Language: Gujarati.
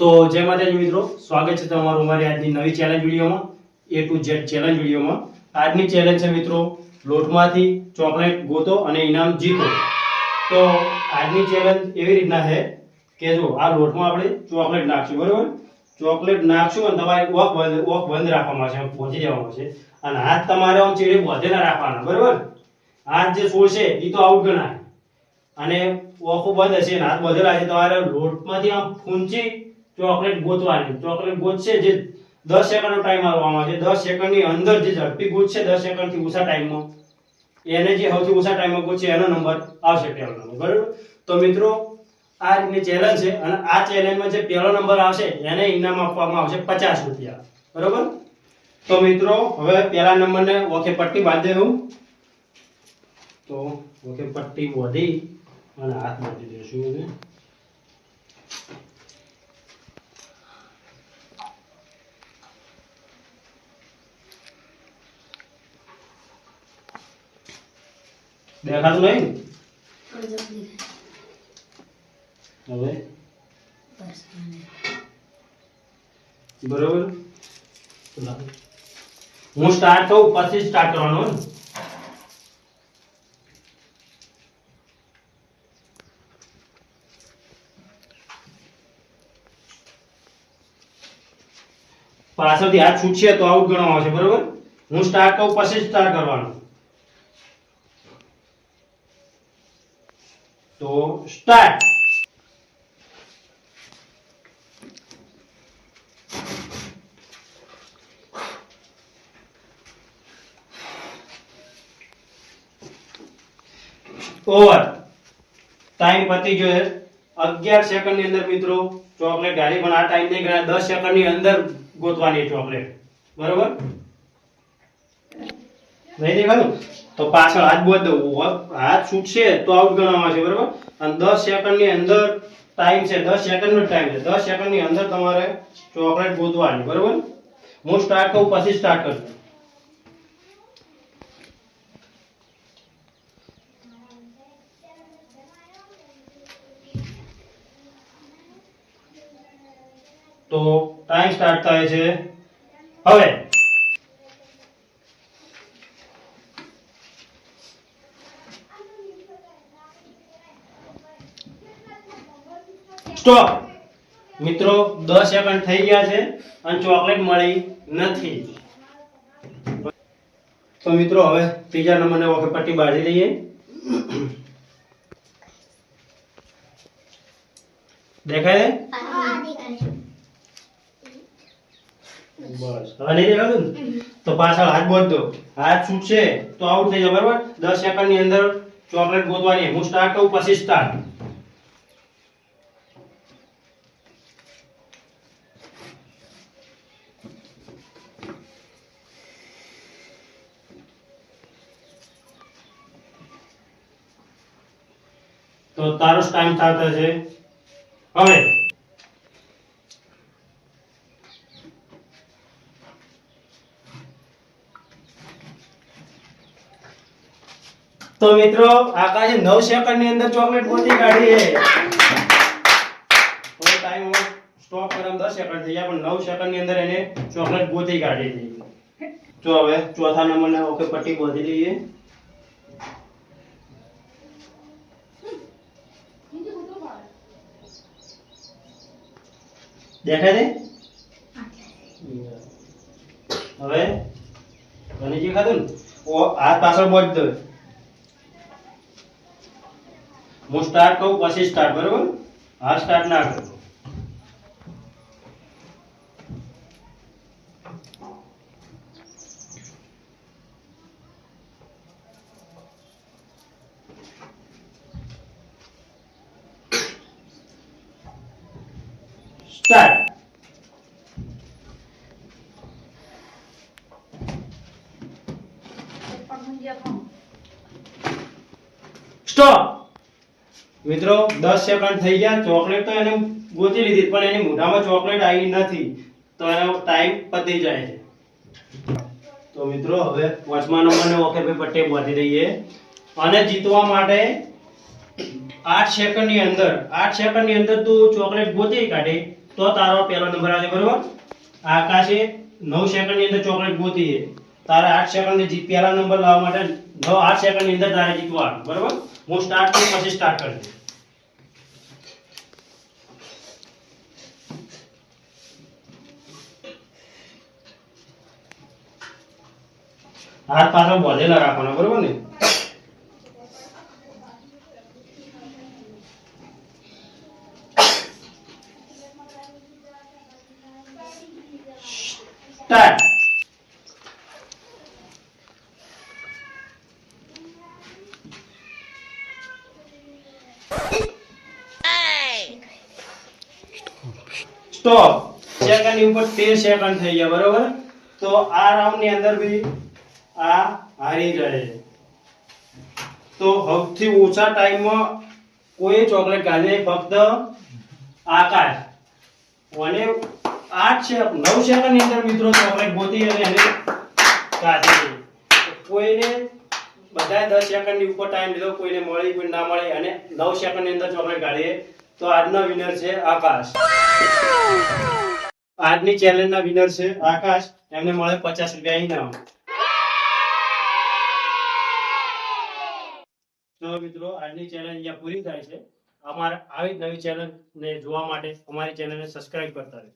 તો જય માતાજી મિત્રો, સ્વાગત છે તમારું અમારી આજની નવી ચેલેન્જ વિડીયોમાં એ ટુ ઝેડ ચેલેન્જ વિડીયોમાં. આજની ચેલેન્જ છે મિત્રો, લોટમાંથી ચોકલેટ ગોતો અને ઇનામ જીતો. તો આજની ચેલેન્જ એવી રીતના છે કે જો આ લોટમાં આપણે ચોકલેટ નાખશું, બરાબર? ચોકલેટ નાખશું અને તમારે ઓફ બંધ ઓફ બંધ રાખવામાં છે પહોંચી જવામાં છે અને હાથ તમારે આમ ચેડે વધેલા રાખવાના, બરાબર? હાથ જે છોડશે એ તો આઉટ ગણાય. અને ઓખો બંધ હશે અને હાથ વધેલા છે તમારે લોટમાંથી આમ ફૂંચી ચોકલેટ ગોતવાની. ચોકલેટ ગોતશે જે દસ સેકન્ડનો ટાઈમ આપવામાં છે દસ સેકન્ડની અંદર જે ઝડપી ગોતશે, દસ સેકન્ડથી ઓછા ટાઈમમાં એને જે સૌથી ઓછા ટાઈમમાં ગોતશે, એનો નંબર આવશે પહેલો નંબર બરાબર? તો મિત્રો, આ રીતની ચેલેન્જ છે અને આ ચેલેન્જમાં જે પહેલો નંબર આવશે, એને ઇનામ આપવામાં આવશે પચાસ રૂપિયા. બરોબર? તો મિત્રો, હવે પહેલા નંબરને ઓકે પટ્ટી બાંધી દઉં. તો ઓકે પટ્ટી વધી અને હાથ બાંધી દઈશું દેખાતું નહીં હવે બરોબર હું સ્ટાર્ટ થઉં પછી સ્ટાર્ટ કરવાનું ને પાછળથી હાથ છૂટશે તો આઉટ ગણવામાં છે બરોબર હું સ્ટાર્ટ કહું પછી સ્ટાર્ટ કરવાનું તો સ્ટાર્ટ ઓવર ટાઈમ પતી જોઈએ અગિયાર સેકન્ડની અંદર મિત્રો ચોકલેટ ગાડી પણ આ ટાઈમ નહીં ગણાય. દસ સેકન્ડની અંદર ગોતવાની ચોકલેટ બરોબર? નહીં દેખાતું? તો પાછળ હાથ બોધ હાથ છૂટશે તો આઉટ ગણવામાં છે, બરોબર? અને દસ સેકન્ડની અંદર ટાઈમ છે, દસ સેકન્ડ નો ટાઈમ છે. દસ સેકન્ડની અંદર તમારે ચોકલેટ ગોતવાની, બરોબર? હું સ્ટાર્ટ કરું, પછી સ્ટાર્ટ કરજો તો ટાઈમ સ્ટાર્ટ થાય છે. હવે સ્ટોપ મિત્રો 10 સેકન્ડ થઈ ગયા છે અને ચોકલેટ મળી નથી. તો મિત્રો હવે ત્રીજા નંબરને ઓકે પટ્ટી બાંધી લઈએ. દેખાય બસ. હવે નહીં દેખાતું તો પાછળ હાથ બોધો હાથ છૂટશે તો આઉટ થઈ જાય બરાબર? દસ સેકન્ડની અંદર ચોકલેટ ગોતવાની. હું સ્ટાર્ટ કહું પછી સ્ટાર્ટ તો તારો ટાઈમ સ્ટાર્ટ છે. હવે. તો મિત્રો આકાશે 9 સેકન્ડની અંદર ચોકલેટ ગોતી કાઢી છે. થોડો ટાઈમ સ્ટોપ કરમ 10 સેકન્ડ થઈ ગયા, પણ 9 સેકન્ડની અંદર એને ચોકલેટ ગોતી કાઢી હતી જો હવે ચોથા નંબરને ઓકે પટ્ટી ગોતી દઈએ દેખાય દે હવે બની જે ખાધું ને? ઓ હાથ પાછળ બોજ દો હું સ્ટાર્ટ કહું, પછી સ્ટાર્ટ બરોબર? હા સ્ટાર્ટ ના કરો. Start stop. મિત્રો 10 સેકન્ડ થઈ ગયા. ચોકલેટ તો એને ગોતી લીધી, પણ એની મોઢામાં ચોકલેટ આવી નથી. તો એનો ટાઈમ પતી જાય છે. તો મિત્રો, હવે પાંચમા નંબરને ભાઈ પટ્ટી બાંધી દઈએ. અને જીતવા માટે 8 સેકન્ડની અંદર 8 સેકન્ડની અંદર તું ચોકલેટ ગોતી કાઢી. તો તારો પહેલો નંબર આવે બરોબર? આકાશે નવ સેકન્ડની અંદર ચોકલેટ ગોતી છે તારે આઠ સેકન્ડ જીત, પહેલા નંબર લાવવા માટે નવ આઠ સેકન્ડની અંદર તારે જીતવાનું, બરોબર? હું સ્ટાર્ટ કરું, પછી સ્ટાર્ટ કરજે હાથ પાછળ બોધેલા રાખવાનો, બરોબર ને? સ્ટાર્ટ તો સેકન્ડ ઉપર 13 સેકન્ડ થઈ ગયા, બરોબર? તો આ રાઉન્ડની અંદર બી આ હારી જાય તો સૌથી ઓછા ટાઈમમાં કોઈ ચોકલેટ કાઢે ફક્ત આકાશ અને આઠ છે, નવ સેકન્ડની અંદર મિત્રો ચોકલેટ ગોતી અને એને કાઢી કોઈને બધા દસ સેકન્ડની ઉપર ટાઈમ લીધો, કોઈને મળી કોઈ ના મળે, અને નવ સેકન્ડની અંદર ચોકલેટ કાઢીએ, તો આજનો વિનર છે આકાશ. આજની ચેલેન્જ ના વિનર છે આકાશ. એમને મળે પચાસ રૂપિયા ઇનામ તો મિત્રો, આજની ચેલેન્જ અહીંયા પૂરી થાય છે. અમારે આવી જ નવી ચેનલ ને જોવા માટે અમારી ચેનલને સબસ્ક્રાઇબ કરતા રહેજો.